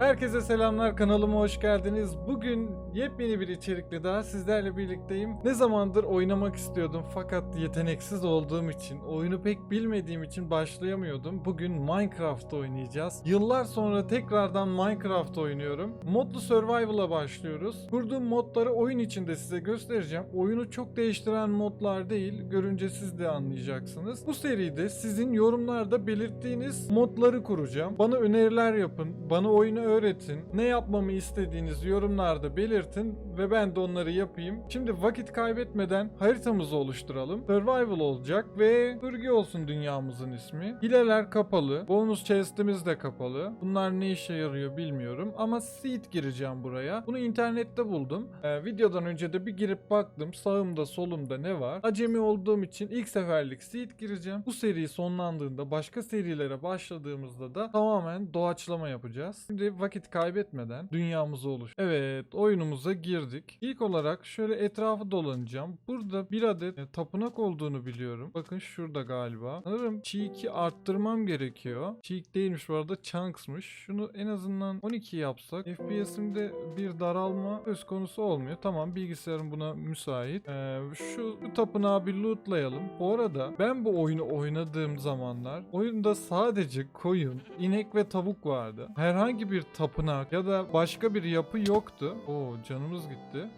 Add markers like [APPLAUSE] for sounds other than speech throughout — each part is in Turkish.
Herkese selamlar kanalıma hoş geldiniz. Bugün yepyeni bir içerikle daha sizlerle birlikteyim. Ne zamandır oynamak istiyordum fakat yeteneksiz olduğum için, oyunu pek bilmediğim için başlayamıyordum. Bugün Minecraft oynayacağız. Yıllar sonra tekrardan Minecraft oynuyorum. Modlu Survival'a başlıyoruz. Kurduğum modları oyun içinde size göstereceğim. Oyunu çok değiştiren modlar değil. Görünce siz de anlayacaksınız. Bu seride sizin yorumlarda belirttiğiniz modları kuracağım. Bana öneriler yapın. Bana oyunu öğretin. Ne yapmamı istediğiniz yorumlarda belirtin ve ben de onları yapayım. Şimdi vakit kaybetmeden haritamızı oluşturalım. Survival olacak ve bölge olsun dünyamızın ismi. Hileler kapalı. Bonus chest'imiz de kapalı. Bunlar ne işe yarıyor bilmiyorum ama seed gireceğim buraya. Bunu internette buldum. Ee, videodan önce de bir girip baktım. Sağımda solumda ne var? Acemi olduğum için ilk seferlik seed gireceğim. Bu seri sonlandığında başka serilere başladığımızda da tamamen doğaçlama yapacağız. Şimdi vakit kaybetmeden dünyamızı oluş. Evet oyunumuza girdik. İlk olarak şöyle etrafı dolanacağım. Burada bir adet e, tapınak olduğunu biliyorum. Bakın şurada galiba. Sanırım cheek'i arttırmam gerekiyor. Cheek değilmiş bu arada chunks'mış. Şunu en azından 12 yapsak FPS'imde bir daralma söz konusu olmuyor. Tamam bilgisayarım buna müsait. Ee, şu, tapınağı bir lootlayalım. Bu arada ben bu oyunu oynadığım zamanlar oyunda sadece koyun, inek ve tavuk vardı. Herhangi bir tapınak ya da başka bir yapı yoktu. Oo canımız gitti.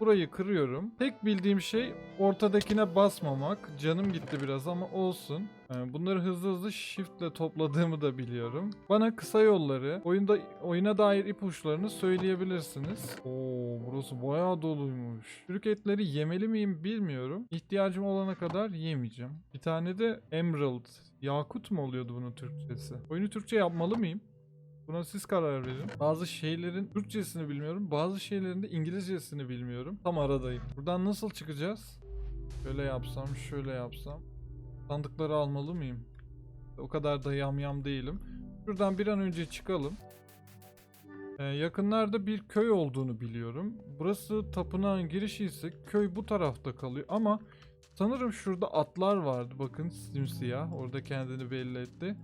Burayı kırıyorum. Tek bildiğim şey ortadakine basmamak. Canım gitti biraz ama olsun. Ee, Bunları hızlı hızlı shiftle topladığımı da biliyorum. Bana kısa yolları, oyunda oyuna dair ipuçlarını söyleyebilirsiniz. Oo, burası bayağı doluymuş. Çürük etleri yemeli miyim bilmiyorum. İhtiyacım olana kadar yemeyeceğim. Bir tane de Emerald. Yakut mu oluyordu bunun Türkçesi? Oyunu Türkçe yapmalı mıyım? Buna siz karar verin. Bazı şeylerin Türkçesini bilmiyorum. Bazı şeylerin de İngilizcesini bilmiyorum. Tam aradayım. Buradan nasıl çıkacağız? Şöyle yapsam, şöyle yapsam. Sandıkları almalı mıyım? O kadar da yamyam değilim. Şuradan bir an önce çıkalım. Ee, yakınlarda bir köy olduğunu biliyorum. Burası tapınağın girişi ise köy bu tarafta kalıyor ama sanırım şurada atlar vardı. Bakın simsiyah. Orada kendini belli etti.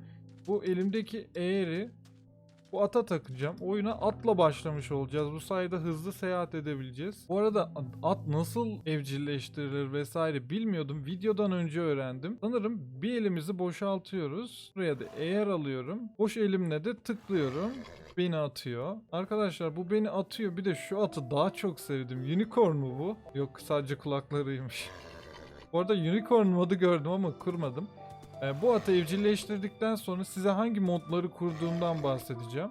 Bu elimdeki eğri bu ata takacağım. Oyuna atla başlamış olacağız. Bu sayede hızlı seyahat edebileceğiz. Bu arada at nasıl evcilleştirilir vesaire bilmiyordum. Videodan önce öğrendim. Sanırım bir elimizi boşaltıyoruz. Buraya da eğer alıyorum. Boş elimle de tıklıyorum. Beni atıyor. Arkadaşlar bu beni atıyor. Bir de şu atı daha çok sevdim. Unicorn mu bu? Yok sadece kulaklarıymış. Bu arada unicorn modu gördüm ama kurmadım. Ee, bu atı evcilleştirdikten sonra size hangi modları kurduğumdan bahsedeceğim.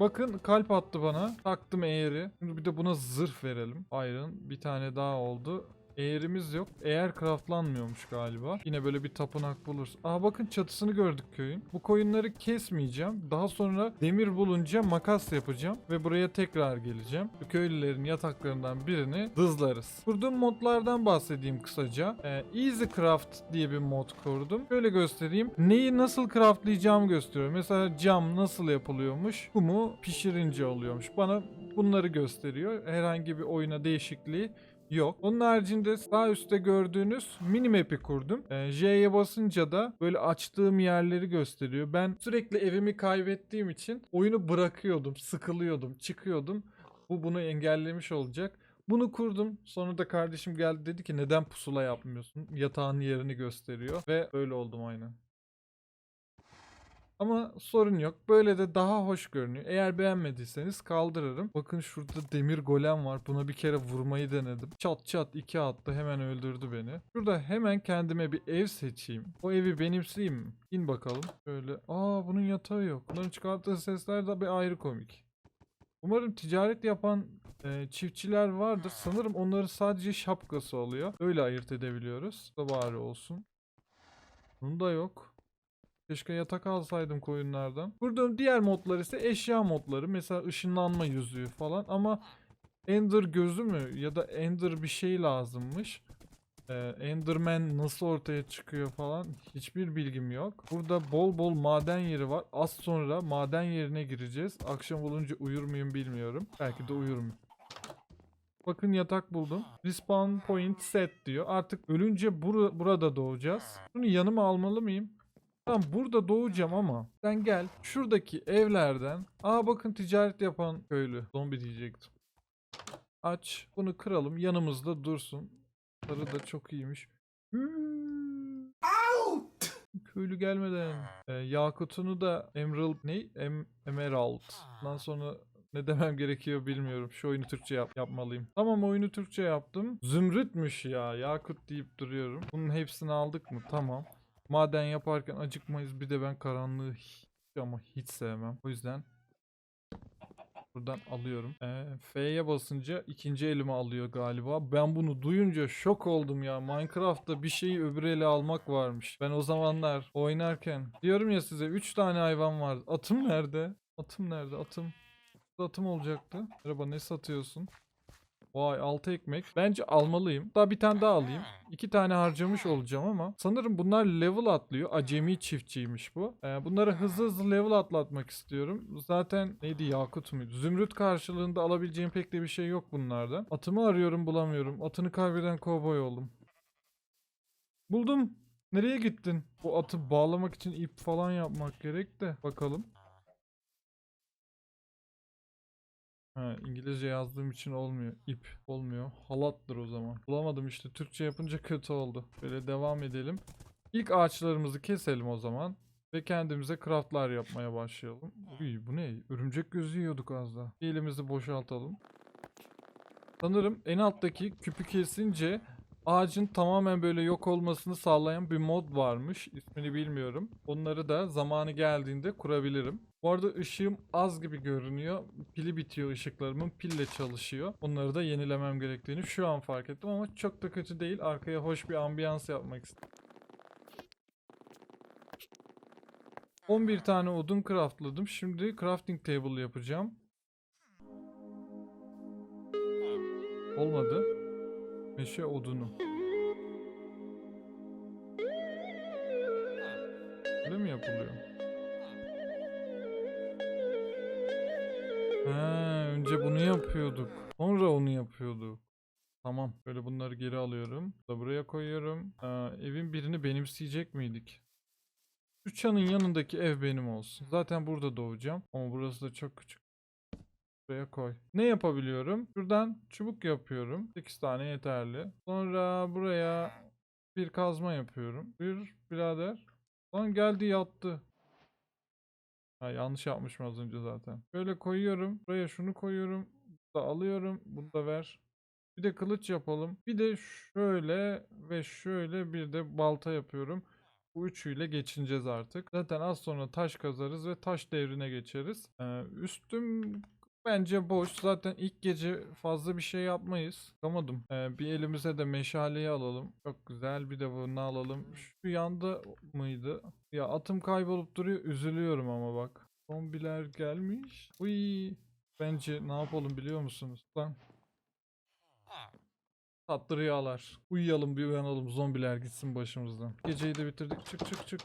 Bakın kalp attı bana. Taktım eğri. Şimdi bir de buna zırh verelim. Iron bir tane daha oldu. Eğrimiz yok. Eğer craftlanmıyormuş galiba. Yine böyle bir tapınak buluruz. Aa bakın çatısını gördük köyün. Bu koyunları kesmeyeceğim. Daha sonra demir bulunca makas yapacağım. Ve buraya tekrar geleceğim. Köylülerin yataklarından birini hızlarız. Kurduğum modlardan bahsedeyim kısaca. Ee, Easy Craft diye bir mod kurdum. Şöyle göstereyim. Neyi nasıl craftlayacağımı gösteriyor. Mesela cam nasıl yapılıyormuş. Kumu pişirince oluyormuş. Bana bunları gösteriyor. Herhangi bir oyuna değişikliği yok. Onun haricinde sağ üstte gördüğünüz minimap'i kurdum. Ee, J'ye basınca da böyle açtığım yerleri gösteriyor. Ben sürekli evimi kaybettiğim için oyunu bırakıyordum, sıkılıyordum, çıkıyordum. Bu bunu engellemiş olacak. Bunu kurdum. Sonra da kardeşim geldi dedi ki neden pusula yapmıyorsun? Yatağın yerini gösteriyor. Ve öyle oldum aynen. Ama sorun yok. Böyle de daha hoş görünüyor. Eğer beğenmediyseniz kaldırırım. Bakın şurada demir golem var. Buna bir kere vurmayı denedim. Çat çat iki attı. Hemen öldürdü beni. Şurada hemen kendime bir ev seçeyim. O evi benimseyeyim mi? İn bakalım. Şöyle. Aa bunun yatağı yok. Bunların çıkarttığı sesler de bir ayrı komik. Umarım ticaret yapan e, çiftçiler vardır. Sanırım onların sadece şapkası oluyor. Öyle ayırt edebiliyoruz. Da bari olsun. Bunun da yok. Keşke yatak alsaydım koyunlardan. Kurduğum diğer modlar ise eşya modları. Mesela ışınlanma yüzüğü falan ama Ender gözü mü ya da Ender bir şey lazımmış. Ee, Enderman nasıl ortaya çıkıyor falan hiçbir bilgim yok. Burada bol bol maden yeri var. Az sonra maden yerine gireceğiz. Akşam olunca uyur muyum bilmiyorum. Belki de uyurum. Bakın yatak buldum. Respawn point set diyor. Artık ölünce bura- burada doğacağız. Bunu yanıma almalı mıyım? Tamam burada doğacağım ama sen gel şuradaki evlerden. Aa bakın ticaret yapan köylü. Zombi diyecektim. Aç bunu kıralım yanımızda dursun. Sarı da çok iyiymiş. Hmm. Köylü gelmeden. Ee, Yakut'unu da Emerald ne? Em Emerald. Ondan sonra ne demem gerekiyor bilmiyorum. Şu oyunu Türkçe yap yapmalıyım. Tamam oyunu Türkçe yaptım. Zümrütmüş ya. Yakut deyip duruyorum. Bunun hepsini aldık mı? Tamam. Maden yaparken acıkmayız. Bir de ben karanlığı hiç ama hiç sevmem. O yüzden buradan alıyorum. Ee, F'ye basınca ikinci elime alıyor galiba. Ben bunu duyunca şok oldum ya. Minecraft'ta bir şeyi öbür ele almak varmış. Ben o zamanlar oynarken diyorum ya size 3 tane hayvan vardı. Atım nerede? Atım nerede? Atım. Atım olacaktı. Merhaba ne satıyorsun? Vay altı ekmek. Bence almalıyım. Daha bir tane daha alayım. İki tane harcamış olacağım ama sanırım bunlar level atlıyor. Acemi çiftçiymiş bu. Ee, bunları hızlı hızlı level atlatmak istiyorum. Zaten neydi yakut muydu? Zümrüt karşılığında alabileceğim pek de bir şey yok bunlardan. Atımı arıyorum bulamıyorum. Atını kaybeden kovboy oldum. Buldum. Nereye gittin? Bu atı bağlamak için ip falan yapmak gerek de. Bakalım. Ha, İngilizce yazdığım için olmuyor. İp olmuyor. Halattır o zaman. Bulamadım işte. Türkçe yapınca kötü oldu. Böyle devam edelim. İlk ağaçlarımızı keselim o zaman. Ve kendimize craftlar yapmaya başlayalım. Uy bu ne? Örümcek gözü yiyorduk az daha. Elimizi boşaltalım. Sanırım en alttaki küpü kesince ağacın tamamen böyle yok olmasını sağlayan bir mod varmış. İsmini bilmiyorum. Onları da zamanı geldiğinde kurabilirim. Bu arada ışığım az gibi görünüyor. Pili bitiyor ışıklarımın. Pille çalışıyor. Onları da yenilemem gerektiğini şu an fark ettim ama çok da kötü değil. Arkaya hoş bir ambiyans yapmak istedim. 11 tane odun craftladım. Şimdi crafting table yapacağım. Olmadı. Meşe odunu. Öyle mi yapılıyor? Ha, önce bunu yapıyorduk. Sonra onu yapıyorduk. Tamam. Böyle bunları geri alıyorum. Da buraya koyuyorum. Aa, evin birini benimseyecek miydik? Şu yanındaki ev benim olsun. Zaten burada doğacağım. Ama burası da çok küçük. Buraya koy. Ne yapabiliyorum? Şuradan çubuk yapıyorum. 8 tane yeterli. Sonra buraya bir kazma yapıyorum. Bir birader. Lan geldi yattı. Ha, yanlış yapmışım az önce zaten. Böyle koyuyorum. Buraya şunu koyuyorum. Bunu da alıyorum. Bunu da ver. Bir de kılıç yapalım. Bir de şöyle ve şöyle bir de balta yapıyorum. Bu üçüyle geçineceğiz artık. Zaten az sonra taş kazarız ve taş devrine geçeriz. Ee, üstüm bence boş. Zaten ilk gece fazla bir şey yapmayız. Bakamadım. Ee, bir elimize de meşaleyi alalım. Çok güzel. Bir de bunu alalım. Şu yanda mıydı? Ya atım kaybolup duruyor. Üzülüyorum ama bak. Zombiler gelmiş. Uy. Bence ne yapalım biliyor musunuz? Lan. Tatlı rüyalar. Uyuyalım bir uyanalım. Zombiler gitsin başımızdan. Geceyi de bitirdik. Çık çık çık.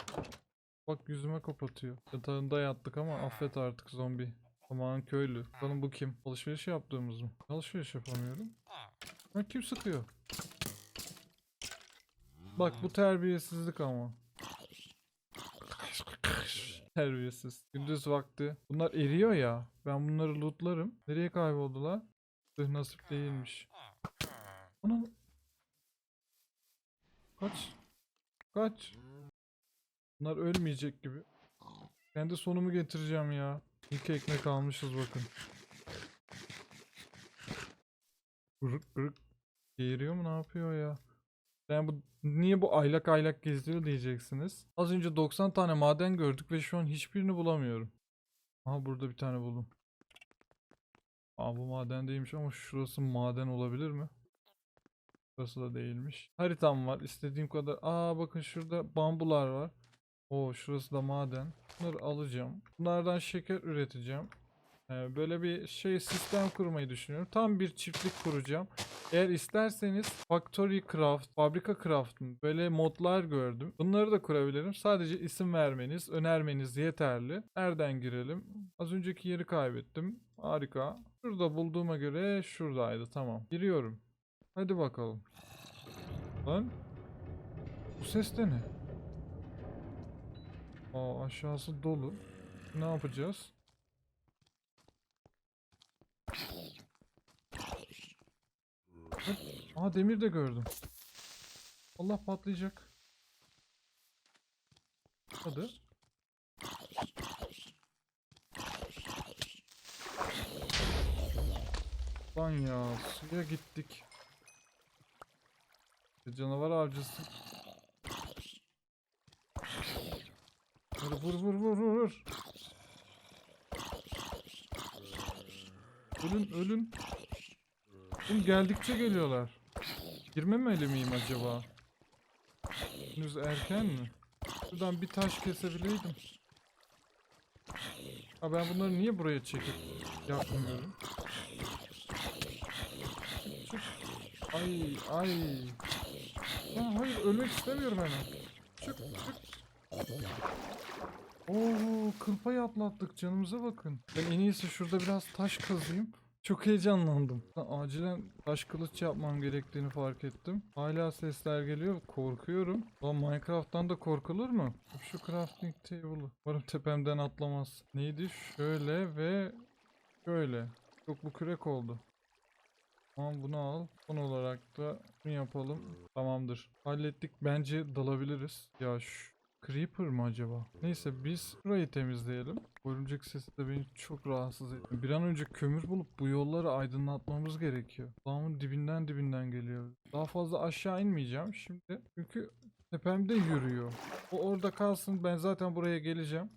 Bak yüzüme kapatıyor. Yatağında yattık ama affet artık zombi. Aman köylü. Bakalım bu kim? Alışveriş yaptığımız mı? Alışveriş yapamıyorum. Ha, kim sıkıyor? Bak bu terbiyesizlik ama. Terbiyesiz. Gündüz vakti. Bunlar eriyor ya. Ben bunları lootlarım. Nereye kayboldular? Tüh nasip değilmiş. Ana. Kaç. Kaç. Bunlar ölmeyecek gibi. Kendi sonumu getireceğim ya. İlk ekmek almışız bakın. Gırık gırık. Geğiriyor mu ne yapıyor ya? Yani bu niye bu aylak aylak geziyor diyeceksiniz. Az önce 90 tane maden gördük ve şu an hiçbirini bulamıyorum. Aha burada bir tane buldum. Aa bu maden değilmiş ama şurası maden olabilir mi? Burası da değilmiş. Haritam var. istediğim kadar. Aa bakın şurada bambular var. Oo şurası da maden. Bunları alacağım. Bunlardan şeker üreteceğim. Ee, böyle bir şey sistem kurmayı düşünüyorum. Tam bir çiftlik kuracağım. Eğer isterseniz Factory Craft, Fabrika Craft'ın böyle modlar gördüm. Bunları da kurabilirim. Sadece isim vermeniz, önermeniz yeterli. Nereden girelim? Az önceki yeri kaybettim. Harika. Şurada bulduğuma göre şuradaydı. Tamam. Giriyorum. Hadi bakalım. Lan. Bu ses de ne? Aa aşağısı dolu. Ne yapacağız? Aa demir de gördüm. Allah patlayacak. Hadi. Lan ya suya gittik. Canavar avcısı. Vur vur vur vur. vur. Ölün ölün. Oğlum geldikçe geliyorlar. Girmemeli miyim acaba? Henüz erken mi? Şuradan bir taş kesebileydim. Ha ben bunları niye buraya çekip yapmıyorum? Çık. Ay ay. Ha, hayır ölmek istemiyorum hemen. Çık çık. Oo kıl payı atlattık canımıza bakın. Ben en iyisi şurada biraz taş kazayım. Çok heyecanlandım. Lan Acilen taş kılıç yapmam gerektiğini fark ettim. Hala sesler geliyor. Korkuyorum. Lan Minecraft'tan da korkulur mu? Şu crafting table'ı. Umarım tepemden atlamaz. Neydi? Şöyle ve şöyle. Çok bu kürek oldu. Tamam bunu al. Son olarak da bunu yapalım. Tamamdır. Hallettik. Bence dalabiliriz. Ya şu Creeper mı acaba? Neyse biz burayı temizleyelim. Örümcek sesi de beni çok rahatsız ediyor. Bir an önce kömür bulup bu yolları aydınlatmamız gerekiyor. Dağımın dibinden dibinden geliyor. Daha fazla aşağı inmeyeceğim şimdi. Çünkü tepemde yürüyor. O orada kalsın. Ben zaten buraya geleceğim.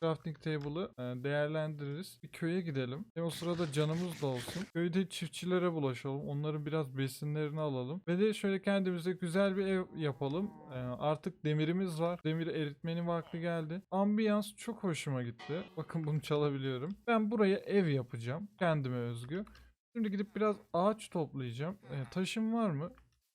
Crafting table'ı e, değerlendiririz. Bir köye gidelim. Ve o sırada canımız da olsun. Köyde çiftçilere bulaşalım. Onların biraz besinlerini alalım. Ve de şöyle kendimize güzel bir ev yapalım. E, artık demirimiz var. Demiri eritmenin vakti geldi. Ambiyans çok hoşuma gitti. Bakın bunu çalabiliyorum. Ben buraya ev yapacağım. Kendime özgü. Şimdi gidip biraz ağaç toplayacağım. E, taşım var mı?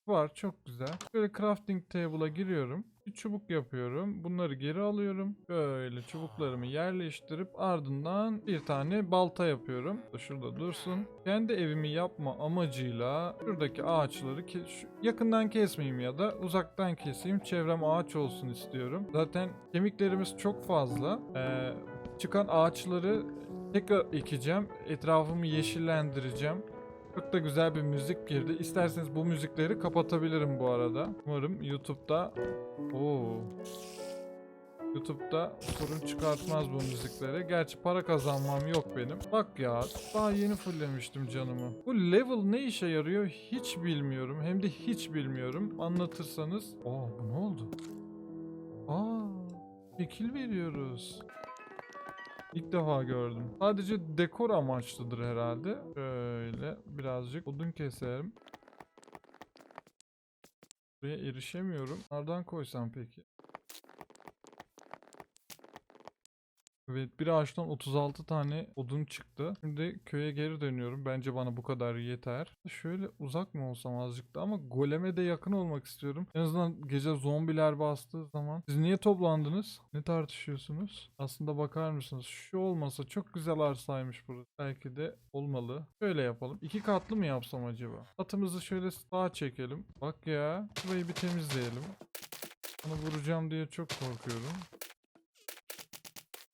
Var çok güzel. Böyle crafting table'a giriyorum. Bir çubuk yapıyorum. Bunları geri alıyorum. Böyle çubuklarımı yerleştirip ardından bir tane balta yapıyorum. Şurada dursun. Kendi evimi yapma amacıyla şuradaki ağaçları ke- yakından kesmeyeyim ya da uzaktan keseyim. Çevrem ağaç olsun istiyorum. Zaten kemiklerimiz çok fazla. Ee, çıkan ağaçları tekrar ekeceğim. Etrafımı yeşillendireceğim. Çok da güzel bir müzik girdi. İsterseniz bu müzikleri kapatabilirim bu arada. Umarım YouTube'da Oo. YouTube'da sorun çıkartmaz bu müziklere. Gerçi para kazanmam yok benim. Bak ya daha yeni fulllemiştim canımı. Bu level ne işe yarıyor hiç bilmiyorum. Hem de hiç bilmiyorum. Anlatırsanız. Aa ne oldu? Aa şekil veriyoruz. İlk defa gördüm. Sadece dekor amaçlıdır herhalde. Şöyle birazcık odun keserim. Buraya erişemiyorum. Nereden koysam peki? Evet bir ağaçtan 36 tane odun çıktı. Şimdi köye geri dönüyorum. Bence bana bu kadar yeter. Şöyle uzak mı olsam azıcık da ama goleme de yakın olmak istiyorum. En azından gece zombiler bastığı zaman. Siz niye toplandınız? Ne tartışıyorsunuz? Aslında bakar mısınız? Şu olmasa çok güzel arsaymış burası. Belki de olmalı. Şöyle yapalım. İki katlı mı yapsam acaba? Atımızı şöyle sağa çekelim. Bak ya. Burayı bir temizleyelim. Onu vuracağım diye çok korkuyorum.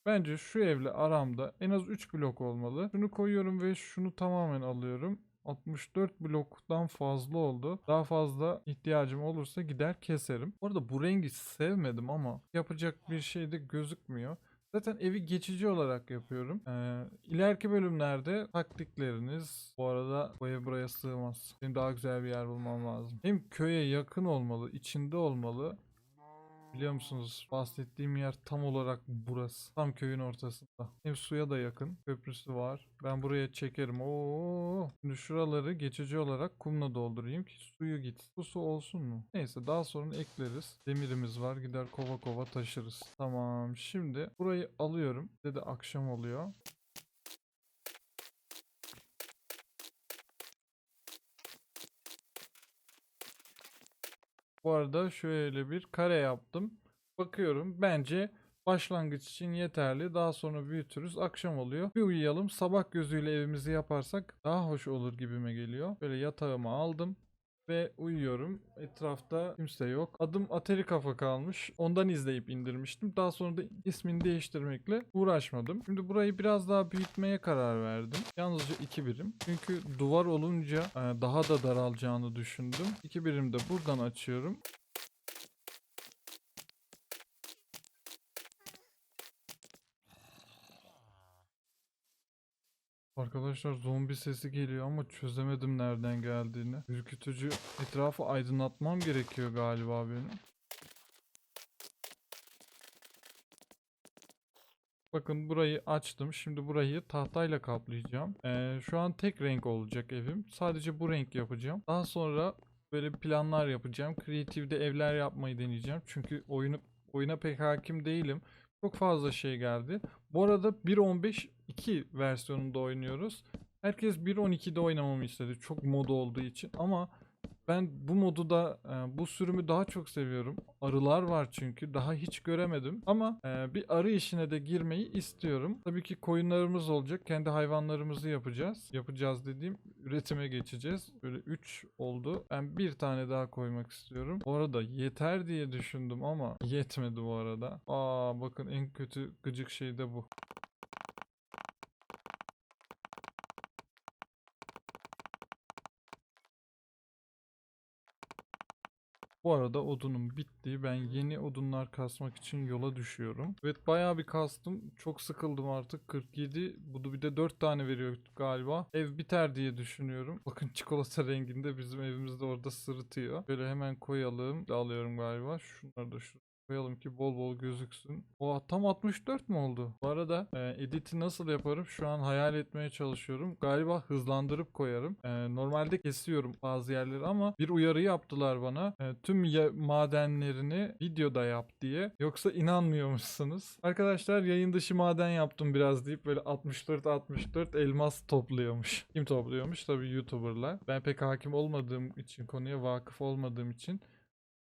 Bence şu evle aramda en az 3 blok olmalı. Şunu koyuyorum ve şunu tamamen alıyorum. 64 bloktan fazla oldu. Daha fazla ihtiyacım olursa gider keserim. Bu arada bu rengi sevmedim ama yapacak bir şey de gözükmüyor. Zaten evi geçici olarak yapıyorum. Ee, ileriki bölümlerde taktikleriniz bu arada bu ev buraya sığmaz. Benim daha güzel bir yer bulmam lazım. Hem köye yakın olmalı, içinde olmalı. Biliyor musunuz bahsettiğim yer tam olarak burası. Tam köyün ortasında. Hem suya da yakın. Köprüsü var. Ben buraya çekerim. Oo. Şimdi şuraları geçici olarak kumla doldurayım ki suyu git. Bu su olsun mu? Neyse daha sonra ekleriz. Demirimiz var. Gider kova kova taşırız. Tamam. Şimdi burayı alıyorum. Bir de akşam oluyor. Bu arada şöyle bir kare yaptım. Bakıyorum bence başlangıç için yeterli. Daha sonra büyütürüz. Akşam oluyor. Bir uyuyalım. Sabah gözüyle evimizi yaparsak daha hoş olur gibime geliyor. Böyle yatağımı aldım. Ve uyuyorum. Etrafta kimse yok. Adım Atari Kafa kalmış. Ondan izleyip indirmiştim. Daha sonra da ismini değiştirmekle uğraşmadım. Şimdi burayı biraz daha büyütmeye karar verdim. Yalnızca iki birim. Çünkü duvar olunca e, daha da daralacağını düşündüm. İki birim de buradan açıyorum. Arkadaşlar zombi sesi geliyor ama çözemedim nereden geldiğini. Ürkütücü etrafı aydınlatmam gerekiyor galiba benim. Bakın burayı açtım. Şimdi burayı tahtayla kaplayacağım. Ee, şu an tek renk olacak evim. Sadece bu renk yapacağım. Daha sonra böyle planlar yapacağım. Creative'de evler yapmayı deneyeceğim. Çünkü oyunu oyuna pek hakim değilim. Çok fazla şey geldi. Bu arada 1.15.2 versiyonunda oynuyoruz. Herkes 1.12'de oynamamı istedi. Çok mod olduğu için. Ama ben bu modu da e, bu sürümü daha çok seviyorum. Arılar var çünkü. Daha hiç göremedim. Ama e, bir arı işine de girmeyi istiyorum. Tabii ki koyunlarımız olacak. Kendi hayvanlarımızı yapacağız. Yapacağız dediğim üretime geçeceğiz. Böyle 3 oldu. Ben bir tane daha koymak istiyorum. Bu arada yeter diye düşündüm ama yetmedi bu arada. Aa bakın en kötü gıcık şey de bu. Bu arada odunum bitti. Ben yeni odunlar kasmak için yola düşüyorum. Evet bayağı bir kastım. Çok sıkıldım artık. 47. Bu bir de 4 tane veriyor galiba. Ev biter diye düşünüyorum. [LAUGHS] Bakın çikolata renginde bizim evimizde orada sırıtıyor. Böyle hemen koyalım. Alıyorum galiba. Şunları da şuraya koyalım ki bol bol gözüksün. O tam 64 mu oldu? Bu arada e, editi nasıl yaparım şu an hayal etmeye çalışıyorum. Galiba hızlandırıp koyarım. E, normalde kesiyorum bazı yerleri ama bir uyarı yaptılar bana. E, tüm madenlerini videoda yap diye. Yoksa inanmıyormuşsunuz. Arkadaşlar yayın dışı maden yaptım biraz deyip böyle 64 64 elmas topluyormuş. Kim topluyormuş? Tabii YouTuber'lar. Ben pek hakim olmadığım için konuya vakıf olmadığım için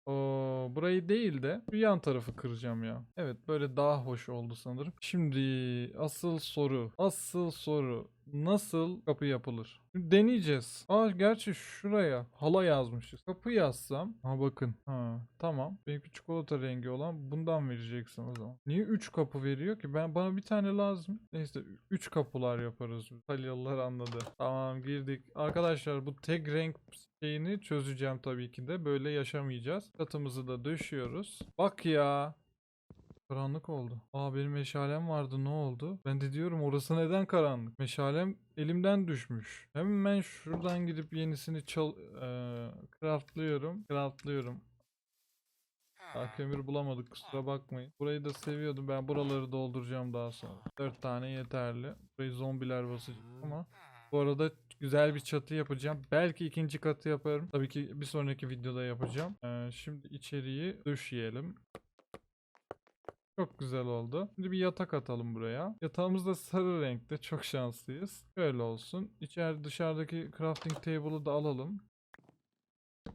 Oo, burayı değil de bir yan tarafı kıracağım ya. Evet böyle daha hoş oldu sanırım. Şimdi asıl soru. Asıl soru. Nasıl kapı yapılır? Şimdi deneyeceğiz. Aa gerçi şuraya hala yazmışız. Kapı yazsam. Ha bakın. Ha tamam. Benimki çikolata rengi olan bundan vereceksin o zaman. Niye 3 kapı veriyor ki? Ben bana bir tane lazım. Neyse 3 kapılar yaparız. Talyalılar anladı. Tamam girdik. Arkadaşlar bu tek renk şeyini çözeceğim tabii ki de. Böyle yaşamayacağız. Çatımızı da döşüyoruz. Bak ya. Karanlık oldu. Aa benim meşalem vardı ne oldu? Ben de diyorum orası neden karanlık? Meşalem elimden düşmüş. Hemen şuradan gidip yenisini çal eee craftlıyorum. Craftlıyorum. Daha kömür bulamadık kusura bakmayın. Burayı da seviyordum. Ben buraları dolduracağım daha sonra. 4 tane yeterli. Burayı zombiler basacak ama bu arada güzel bir çatı yapacağım. Belki ikinci katı yaparım. Tabii ki bir sonraki videoda yapacağım. Ee, şimdi içeriği döşeyelim. Çok güzel oldu. Şimdi bir yatak atalım buraya. Yatağımız da sarı renkte. Çok şanslıyız. Böyle olsun. İçeri dışarıdaki crafting table'ı da alalım.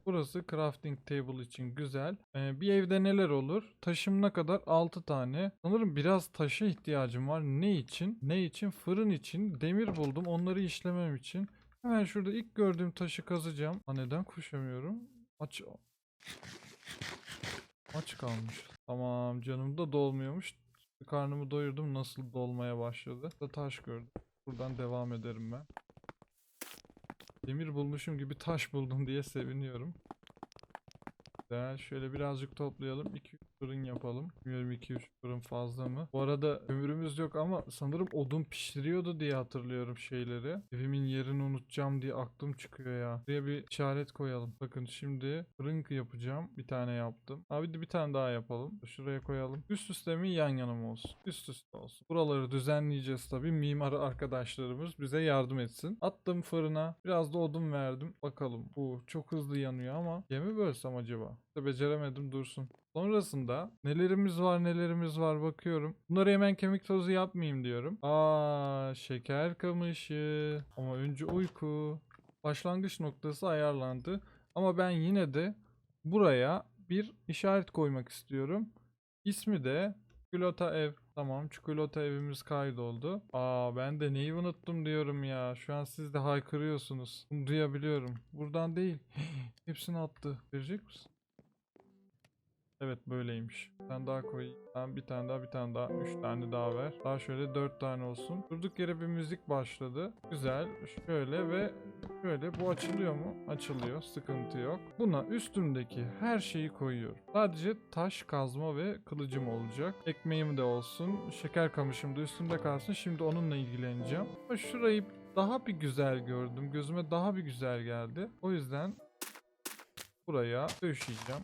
Burası crafting table için güzel. Ee, bir evde neler olur? Taşımına kadar 6 tane. Sanırım biraz taşa ihtiyacım var. Ne için? Ne için? Fırın için. Demir buldum. Onları işlemem için. Hemen şurada ilk gördüğüm taşı kazacağım. Ha neden koşamıyorum? Aç. Aç kalmış. Tamam canım da dolmuyormuş. Karnımı doyurdum. Nasıl dolmaya başladı? Da taş gördüm. Buradan devam ederim ben. Demir bulmuşum gibi taş buldum diye seviniyorum. Güzel. Şöyle birazcık toplayalım. 2 fırın yapalım. Bilmiyorum 2-3 fırın fazla mı? Bu arada kömürümüz yok ama sanırım odun pişiriyordu diye hatırlıyorum şeyleri. Evimin yerini unutacağım diye aklım çıkıyor ya. Buraya bir işaret koyalım. Bakın şimdi fırın yapacağım. Bir tane yaptım. Abi de bir tane daha yapalım. Şuraya koyalım. Üst üste mi yan yana mı olsun? Üst üste olsun. Buraları düzenleyeceğiz tabii. Mimar arkadaşlarımız bize yardım etsin. Attım fırına. Biraz da odun verdim. Bakalım. Bu çok hızlı yanıyor ama yemi bölsem acaba? Beceremedim dursun. Sonrasında nelerimiz var nelerimiz var bakıyorum. Bunları hemen kemik tozu yapmayayım diyorum. Aa şeker kamışı. Ama önce uyku. Başlangıç noktası ayarlandı. Ama ben yine de buraya bir işaret koymak istiyorum. İsmi de Glota Ev. Tamam çikolata evimiz kaydoldu. Aa ben de neyi unuttum diyorum ya. Şu an siz de haykırıyorsunuz. Bunu duyabiliyorum. Buradan değil. [GASPS] Hepsini attı. Verecek misin? Evet böyleymiş. Bir tane daha koy. Bir tane daha bir tane daha. Üç tane daha ver. Daha şöyle dört tane olsun. Durduk yere bir müzik başladı. Güzel. Şöyle ve şöyle. Bu açılıyor mu? Açılıyor. Sıkıntı yok. Buna üstümdeki her şeyi koyuyorum. Sadece taş kazma ve kılıcım olacak. Ekmeğim de olsun. Şeker kamışım da üstümde kalsın. Şimdi onunla ilgileneceğim. Ama şurayı daha bir güzel gördüm. Gözüme daha bir güzel geldi. O yüzden buraya döşeyeceğim.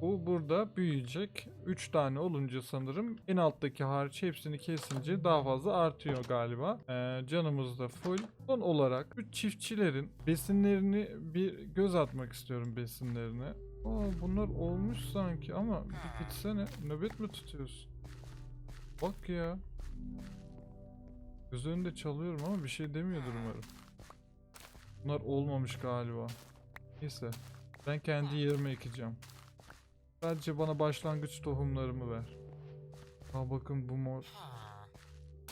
Bu burada büyüyecek. 3 tane olunca sanırım en alttaki hariç hepsini kesince daha fazla artıyor galiba. Ee, canımız da full. Son olarak bu çiftçilerin besinlerini bir göz atmak istiyorum besinlerine. Aa, bunlar olmuş sanki ama bir gitsene nöbet mi tutuyorsun? Bak ya. Göz önünde çalıyorum ama bir şey demiyordur umarım. Bunlar olmamış galiba. Neyse. Ben kendi yerime ekeceğim. Sadece bana başlangıç tohumlarımı ver. Aa bakın bu mor.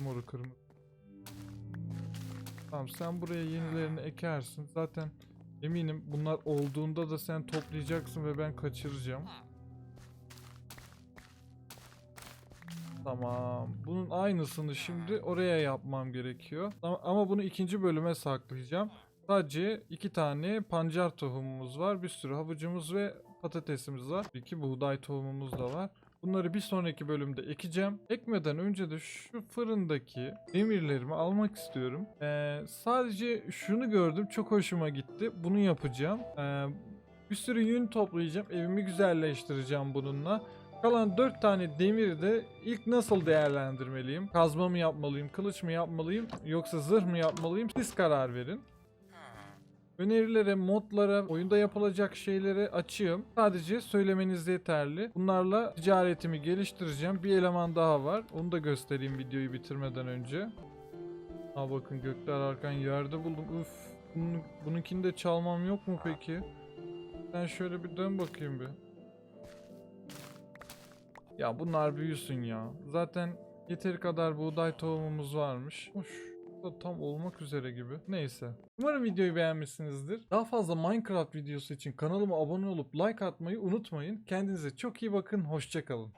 Moru kırmızı. Tamam sen buraya yenilerini ekersin. Zaten eminim bunlar olduğunda da sen toplayacaksın ve ben kaçıracağım. Tamam. Bunun aynısını şimdi oraya yapmam gerekiyor. Ama, bunu ikinci bölüme saklayacağım. Sadece iki tane pancar tohumumuz var. Bir sürü havucumuz ve patatesimiz var. İki buğday tohumumuz da var. Bunları bir sonraki bölümde ekeceğim. Ekmeden önce de şu fırındaki demirlerimi almak istiyorum. Ee, sadece şunu gördüm. Çok hoşuma gitti. Bunu yapacağım. Ee, bir sürü yün toplayacağım. Evimi güzelleştireceğim bununla. Kalan 4 tane demiri de ilk nasıl değerlendirmeliyim? Kazma mı yapmalıyım, kılıç mı yapmalıyım yoksa zırh mı yapmalıyım? Siz karar verin. Önerilere, modlara, oyunda yapılacak şeylere açığım. Sadece söylemeniz yeterli. Bunlarla ticaretimi geliştireceğim. Bir eleman daha var. Onu da göstereyim videoyu bitirmeden önce. Ha bakın gökler arkan yerde buldum. Üf. Bunun, bununkini de çalmam yok mu peki? Sen şöyle bir dön bakayım bir. Ya bunlar büyüsün ya. Zaten yeteri kadar buğday tohumumuz varmış. Hoş. Da tam olmak üzere gibi. Neyse. Umarım videoyu beğenmişsinizdir. Daha fazla Minecraft videosu için kanalıma abone olup like atmayı unutmayın. Kendinize çok iyi bakın. Hoşçakalın.